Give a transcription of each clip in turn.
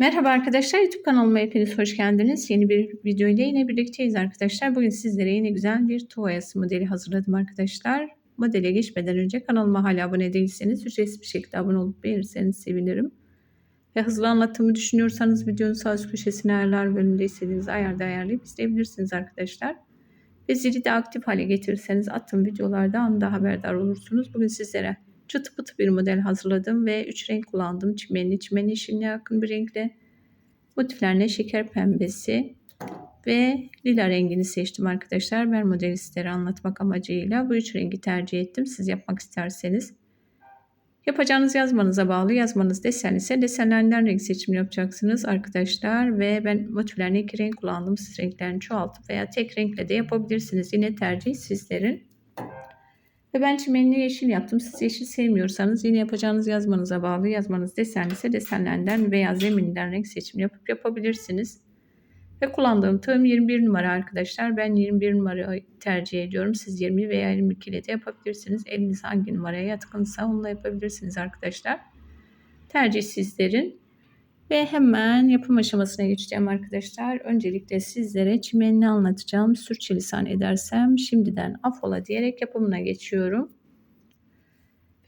Merhaba arkadaşlar YouTube kanalıma hepiniz hoş geldiniz. Yeni bir video ile yine birlikteyiz arkadaşlar. Bugün sizlere yine güzel bir tuvayası modeli hazırladım arkadaşlar. Modele geçmeden önce kanalıma hala abone değilseniz ücretsiz bir şekilde abone olup beğenirseniz sevinirim. Ve hızlı anlattığımı düşünüyorsanız videonun sağ üst köşesine ayarlar bölümünde istediğiniz ayarda ayarlayıp izleyebilirsiniz arkadaşlar. Ve zili de aktif hale getirirseniz attığım videolarda anda haberdar olursunuz. Bugün sizlere çıtı pıtı bir model hazırladım ve 3 renk kullandım. Çimenli, çimen yeşiline yakın bir renkle. Motiflerine şeker pembesi ve lila rengini seçtim arkadaşlar. Ben modeli sizlere anlatmak amacıyla bu üç rengi tercih ettim. Siz yapmak isterseniz. Yapacağınız yazmanıza bağlı. Yazmanız desen ise desenlerden renk seçimi yapacaksınız arkadaşlar. Ve ben motiflerine iki renk kullandım. Siz renklerini çoğaltıp veya tek renkle de yapabilirsiniz. Yine tercih sizlerin. Ve ben çimenli yeşil yaptım. Siz yeşil sevmiyorsanız yine yapacağınız yazmanıza bağlı. Yazmanız desenli ise desenlerden veya zeminden renk seçimi yapıp yapabilirsiniz. Ve kullandığım tığım 21 numara arkadaşlar. Ben 21 numara tercih ediyorum. Siz 20 veya 22 ile de yapabilirsiniz. Eliniz hangi numaraya yatkınsa onunla yapabilirsiniz arkadaşlar. Tercih sizlerin. Ve hemen yapım aşamasına geçeceğim arkadaşlar. Öncelikle sizlere çimenini anlatacağım. Sürçülisan edersem şimdiden afola diyerek yapımına geçiyorum.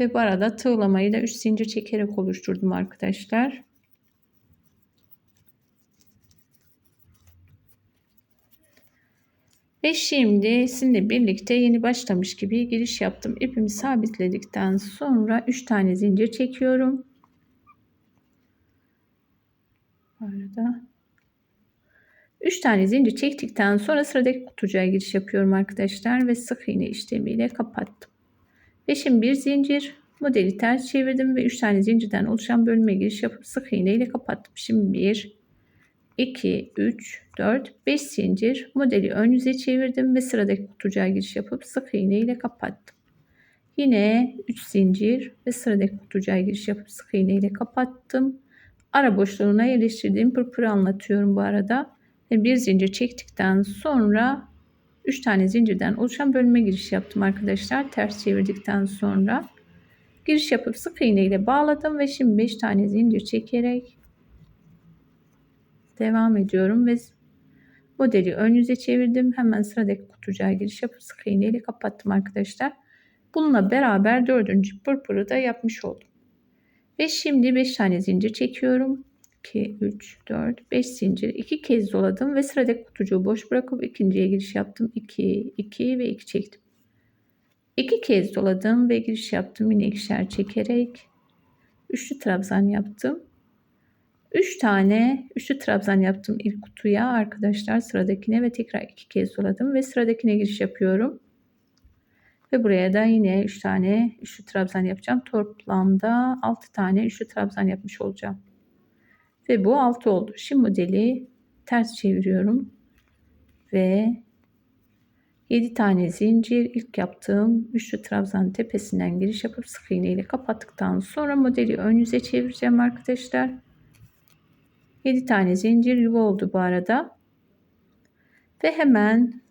Ve bu arada tığlamayı da 3 zincir çekerek oluşturdum arkadaşlar. Ve şimdi sizinle birlikte yeni başlamış gibi giriş yaptım. İpimi sabitledikten sonra 3 tane zincir çekiyorum. Arada 3 tane zincir çektikten sonra sıradaki kutucuğa giriş yapıyorum arkadaşlar ve sık iğne işlemiyle kapattım. Şimdi bir zincir modeli ters çevirdim ve 3 tane zincirden oluşan bölüme giriş yapıp sık iğne ile kapattım. Şimdi 1 2 3 4 5 zincir modeli ön yüze çevirdim ve sıradaki kutucuğa giriş yapıp sık iğne ile kapattım. Yine 3 zincir ve sıradaki kutucuğa giriş yapıp sık iğne ile kapattım ara boşluğuna yerleştirdiğim pırpırı anlatıyorum bu arada. Bir zincir çektikten sonra 3 tane zincirden oluşan bölüme giriş yaptım arkadaşlar. Ters çevirdikten sonra giriş yapıp sık iğne ile bağladım ve şimdi 5 tane zincir çekerek devam ediyorum ve modeli ön yüze çevirdim. Hemen sıradaki kutucuğa giriş yapıp sık iğne ile kapattım arkadaşlar. Bununla beraber dördüncü pırpırı da yapmış oldum. Ve şimdi 5 tane zincir çekiyorum. 2, 3, 4, 5 zincir. 2 kez doladım ve sıradaki kutucuğu boş bırakıp ikinciye giriş yaptım. 2, 2 ve 2 çektim. 2 kez doladım ve giriş yaptım. Yine ikişer çekerek üçlü trabzan yaptım. 3 tane üçlü trabzan yaptım ilk kutuya arkadaşlar sıradakine ve tekrar 2 kez doladım ve sıradakine giriş yapıyorum. Ve buraya da yine 3 tane üçlü trabzan yapacağım. Toplamda 6 tane üçlü trabzan yapmış olacağım. Ve bu 6 oldu. Şimdi modeli ters çeviriyorum. Ve 7 tane zincir ilk yaptığım üçlü trabzan tepesinden giriş yapıp sık iğne ile kapattıktan sonra modeli ön yüze çevireceğim arkadaşlar. 7 tane zincir yuva oldu bu arada. Ve hemen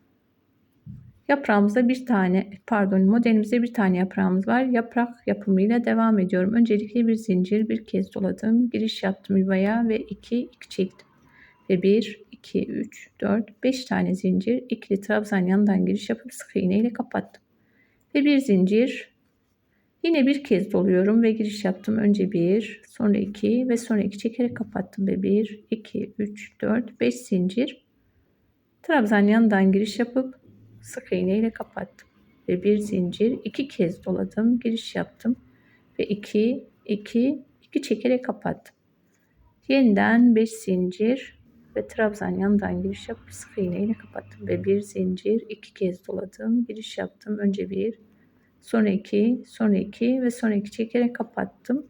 Yaprağımızda bir tane pardon modelimizde bir tane yaprağımız var. Yaprak yapımıyla devam ediyorum. Öncelikle bir zincir bir kez doladım. Giriş yaptım yuvaya ve 2 2 çektim. Ve 1 2 3 4 5 tane zincir ikili trabzan yanından giriş yapıp sık iğne ile kapattım. Ve bir zincir yine bir kez doluyorum ve giriş yaptım. Önce 1 sonra 2 ve sonra 2 çekerek kapattım ve 1 2 3 4 5 zincir trabzan yanından giriş yapıp sık iğne ile kapattım ve bir zincir iki kez doladım giriş yaptım ve iki iki iki çekerek kapattım. Yeniden 5 zincir ve trabzan yanından giriş yapıp sık iğne ile kapattım ve bir zincir iki kez doladım giriş yaptım. Önce bir sonra iki sonra iki ve sonra iki çekerek kapattım.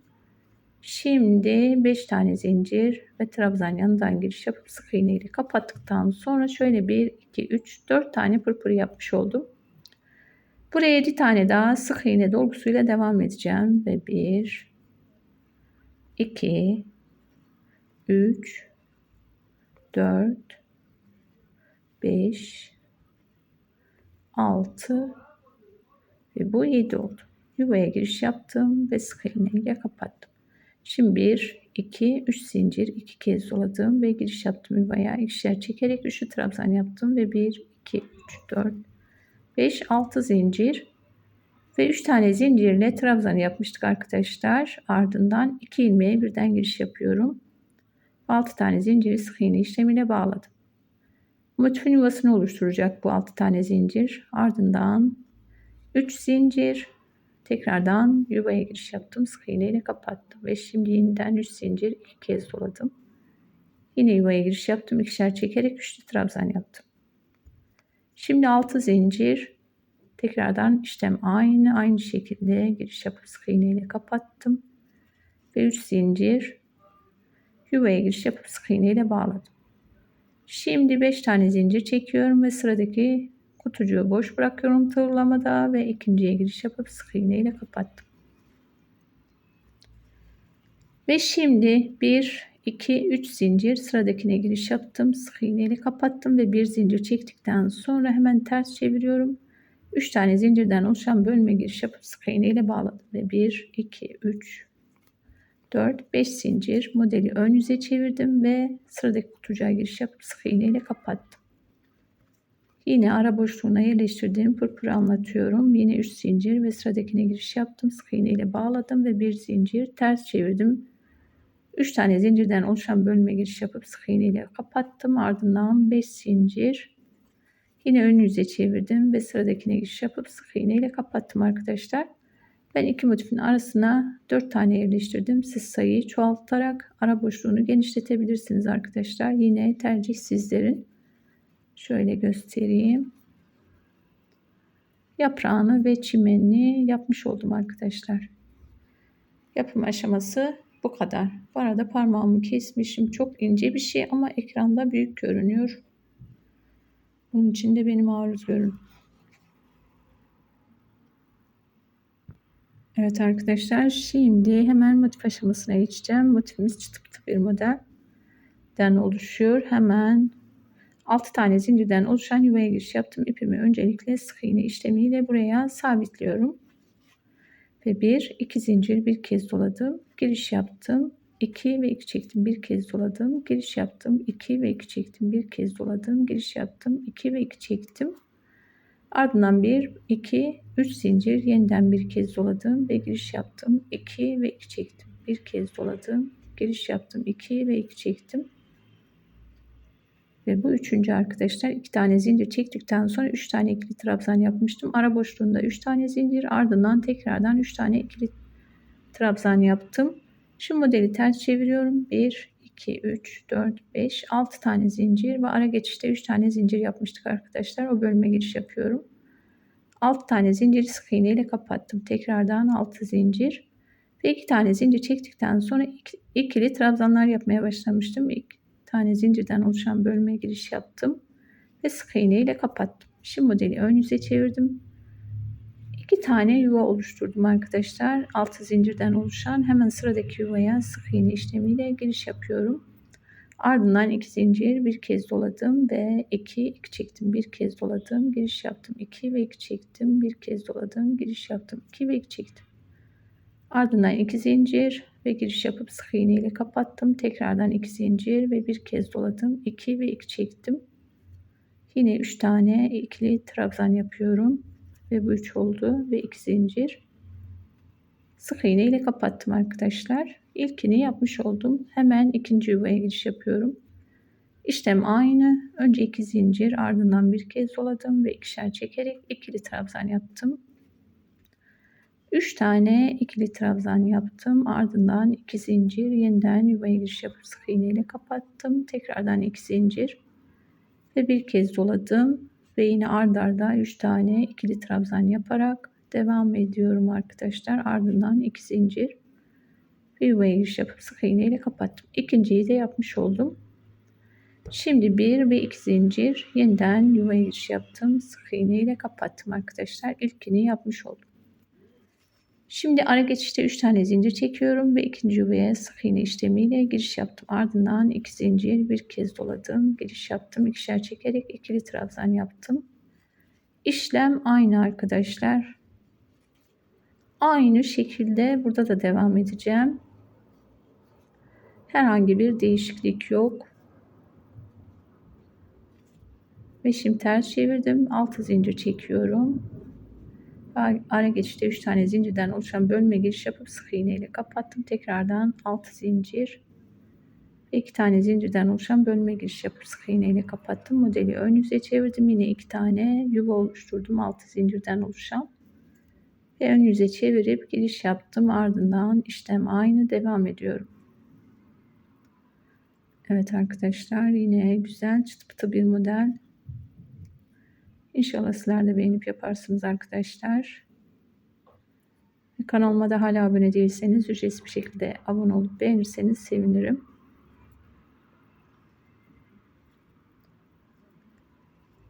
Şimdi 5 tane zincir ve trabzan yanından giriş yapıp sık iğne ile kapattıktan sonra şöyle 1, 2, 3, 4 tane pırpır yapmış oldum. Buraya 7 tane daha sık iğne dolgusuyla devam edeceğim. Ve 1, 2, 3, 4, 5, 6 ve bu 7 oldu. Yuvaya giriş yaptım ve sık iğne ile kapattım. Şimdi 1, 2, 3 zincir 2 kez doladım ve giriş yaptım yuvaya. İkişer çekerek üçlü trabzan yaptım ve 1, 2, 3, 4, 5, 6 zincir ve 3 tane zincirle trabzan yapmıştık arkadaşlar. Ardından 2 ilmeğe birden giriş yapıyorum. 6 tane zinciri sık iğne işlemiyle bağladım. Motifin yuvasını oluşturacak bu 6 tane zincir. Ardından 3 zincir tekrardan yuvaya giriş yaptım. Sık iğne ile kapattım ve şimdi yeniden 3 zincir 2 kez doladım. Yine yuvaya giriş yaptım. ikişer çekerek üçlü trabzan yaptım. Şimdi 6 zincir tekrardan işlem aynı aynı şekilde giriş yapıp sık iğne ile kapattım ve 3 zincir yuvaya giriş yapıp sık iğne ile bağladım. Şimdi 5 tane zincir çekiyorum ve sıradaki kutucuğu boş bırakıyorum tığlamada ve ikinciye giriş yapıp sık iğne ile kapattım. Ve şimdi 1 2 3 zincir sıradakine giriş yaptım. Sık iğne ile kapattım ve bir zincir çektikten sonra hemen ters çeviriyorum. 3 tane zincirden oluşan bölme giriş yapıp sık iğne ile bağladım ve 1 2 3 4 5 zincir modeli ön yüze çevirdim ve sıradaki kutucuğa giriş yapıp sık iğne ile kapattım. Yine ara boşluğuna yerleştirdiğim pırpırı anlatıyorum. Yine 3 zincir ve sıradakine giriş yaptım. Sık iğne ile bağladım ve bir zincir ters çevirdim. 3 tane zincirden oluşan bölme giriş yapıp sık iğne ile kapattım. Ardından 5 zincir. Yine ön yüze çevirdim ve sıradakine giriş yapıp sık iğne ile kapattım arkadaşlar. Ben iki motifin arasına 4 tane yerleştirdim. Siz sayıyı çoğaltarak ara boşluğunu genişletebilirsiniz arkadaşlar. Yine tercih sizlerin. Şöyle göstereyim. Yaprağını ve çimenini yapmış oldum arkadaşlar. Yapım aşaması bu kadar. Bu arada parmağımı kesmişim. Çok ince bir şey ama ekranda büyük görünüyor. Bunun için de benim aruz görün. Evet arkadaşlar şimdi hemen motif aşamasına geçeceğim. Motifimiz çıtıklı bir modelden oluşuyor. Hemen 6 tane zincirden oluşan yuvaya giriş yaptım. İpimi öncelikle sık iğne işlemiyle buraya sabitliyorum. Ve 1 2 zincir bir kez doladım. Giriş yaptım. 2 ve 2 çektim. Bir kez doladım. Giriş yaptım. 2 ve 2 çektim. Bir kez doladım. Giriş yaptım. 2 ve 2 çektim. Ardından 1 2 3 zincir yeniden bir kez doladım ve giriş yaptım. 2 ve 2 çektim. Bir kez doladım. Giriş yaptım. 2 ve 2 çektim. Ve bu üçüncü arkadaşlar iki tane zincir çektikten sonra üç tane ikili trabzan yapmıştım. Ara boşluğunda üç tane zincir ardından tekrardan üç tane ikili trabzan yaptım. Şu modeli ters çeviriyorum. 1, 2, 3, 4, 5, 6 tane zincir ve ara geçişte 3 tane zincir yapmıştık arkadaşlar. O bölüme giriş yapıyorum. 6 tane zinciri sık iğne ile kapattım. Tekrardan 6 zincir ve 2 tane zincir çektikten sonra ikili trabzanlar yapmaya başlamıştım. İlk tane zincirden oluşan bölmeye giriş yaptım ve sık iğne ile kapattım. Şimdi modeli ön yüze çevirdim. İki tane yuva oluşturdum arkadaşlar. Altı zincirden oluşan hemen sıradaki yuvaya sık iğne işlemiyle giriş yapıyorum. Ardından iki zincir bir kez doladım ve iki, iki çektim bir kez doladım giriş yaptım. 2 ve iki çektim bir kez doladım giriş yaptım. 2 ve iki çektim. Ardından iki zincir ve giriş yapıp sık iğne ile kapattım. Tekrardan iki zincir ve bir kez doladım. 2 ve 2 çektim. Yine 3 tane ikili trabzan yapıyorum. Ve bu 3 oldu ve 2 zincir. Sık iğne ile kapattım arkadaşlar. İlkini yapmış oldum. Hemen ikinci yuvaya giriş yapıyorum. İşlem aynı. Önce 2 zincir ardından bir kez doladım ve ikişer çekerek ikili trabzan yaptım. 3 tane ikili trabzan yaptım. Ardından 2 zincir yeniden yuvaya giriş yapıp sık iğne ile kapattım. Tekrardan 2 zincir ve bir kez doladım ve yine ard arda 3 tane ikili trabzan yaparak devam ediyorum arkadaşlar. Ardından 2 zincir ve yuvaya giriş yapıp sık iğne ile kapattım. İkinciyi de yapmış oldum. Şimdi 1 ve 2 zincir yeniden yuvaya giriş yaptım. Sık iğne ile kapattım arkadaşlar. İlkini yapmış oldum. Şimdi ara geçişte 3 tane zincir çekiyorum ve ikinci yuvaya sık iğne işlemiyle giriş yaptım. Ardından 2 zincir bir kez doladım. Giriş yaptım. ikişer çekerek ikili trabzan yaptım. İşlem aynı arkadaşlar. Aynı şekilde burada da devam edeceğim. Herhangi bir değişiklik yok. Ve şimdi ters çevirdim. 6 zincir çekiyorum. Ara geçişte 3 tane zincirden oluşan bölme giriş yapıp sık iğne ile kapattım. Tekrardan 6 zincir. 2 tane zincirden oluşan bölme giriş yapıp sık iğne ile kapattım. Modeli ön yüze çevirdim. Yine 2 tane yuva oluşturdum. 6 zincirden oluşan. Ve ön yüze çevirip giriş yaptım. Ardından işlem aynı devam ediyorum. Evet arkadaşlar yine güzel çıtı pıtı bir model. İnşallah sizler de beğenip yaparsınız arkadaşlar. Kanalıma da hala abone değilseniz ücretsiz bir şekilde abone olup beğenirseniz sevinirim.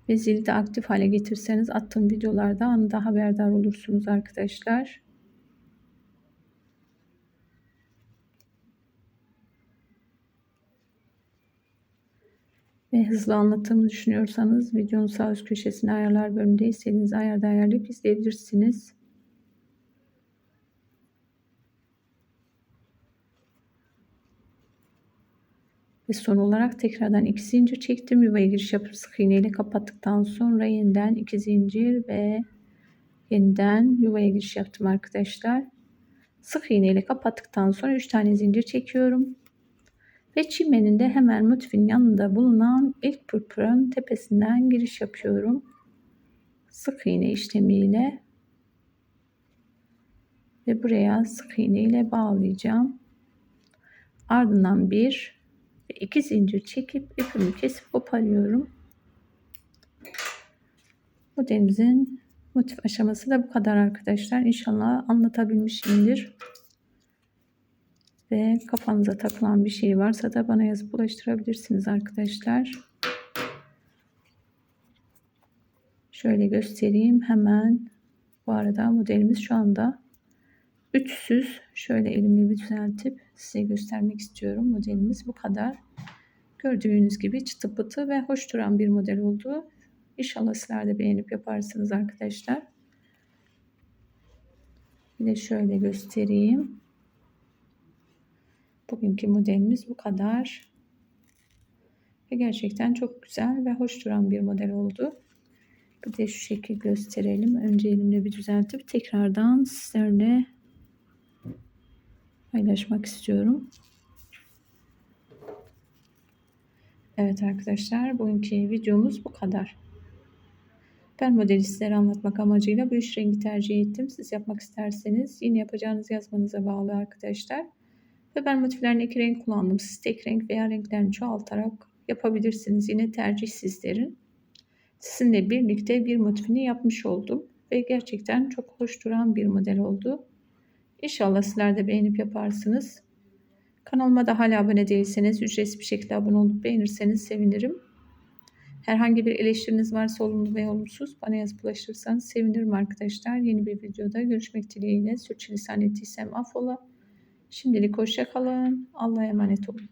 Ve zili de aktif hale getirseniz attığım videolarda anında haberdar olursunuz arkadaşlar. Ve hızlı anlattığımı düşünüyorsanız videonun sağ üst köşesine ayarlar bölümünde istediğiniz ayarda ayarlayıp izleyebilirsiniz. Ve son olarak tekrardan iki zincir çektim. Yuvaya giriş yapıp sık iğne ile kapattıktan sonra yeniden iki zincir ve yeniden yuvaya giriş yaptım arkadaşlar. Sık iğne ile kapattıktan sonra 3 tane zincir çekiyorum. Ve çimenin de hemen motifin yanında bulunan ilk pırpırın tepesinden giriş yapıyorum. Sık iğne işlemiyle ve buraya sık iğne ile bağlayacağım. Ardından bir ve iki zincir çekip ipimi kesip koparıyorum. Modelimizin motif aşaması da bu kadar arkadaşlar. İnşallah anlatabilmişimdir ve kafanıza takılan bir şey varsa da bana yazıp ulaştırabilirsiniz arkadaşlar. Şöyle göstereyim hemen. Bu arada modelimiz şu anda üçsüz. Şöyle elimle bir düzeltip size göstermek istiyorum. Modelimiz bu kadar. Gördüğünüz gibi çıtı pıtı ve hoş duran bir model oldu. İnşallah sizler de beğenip yaparsınız arkadaşlar. Bir de şöyle göstereyim. Bugünkü modelimiz bu kadar. Ve gerçekten çok güzel ve hoş duran bir model oldu. Bir de şu şekil gösterelim. Önce elimle bir düzeltip tekrardan sizlerle paylaşmak istiyorum. Evet arkadaşlar bugünkü videomuz bu kadar. Ben modeli sizlere anlatmak amacıyla bu üç rengi tercih ettim. Siz yapmak isterseniz yine yapacağınız yazmanıza bağlı arkadaşlar. Ve ben motiflerini iki renk kullandım. Siz tek renk veya renklerini çoğaltarak yapabilirsiniz. Yine tercih sizlerin. Sizinle birlikte bir motifini yapmış oldum. Ve gerçekten çok hoş duran bir model oldu. İnşallah sizler de beğenip yaparsınız. Kanalıma da hala abone değilseniz ücretsiz bir şekilde abone olup beğenirseniz sevinirim. Herhangi bir eleştiriniz varsa olumlu ve olumsuz bana yazıp ulaşırsanız sevinirim arkadaşlar. Yeni bir videoda görüşmek dileğiyle. Sürçülisan ettiysem affola. Şimdilik hoşça kalın. Allah'a emanet olun.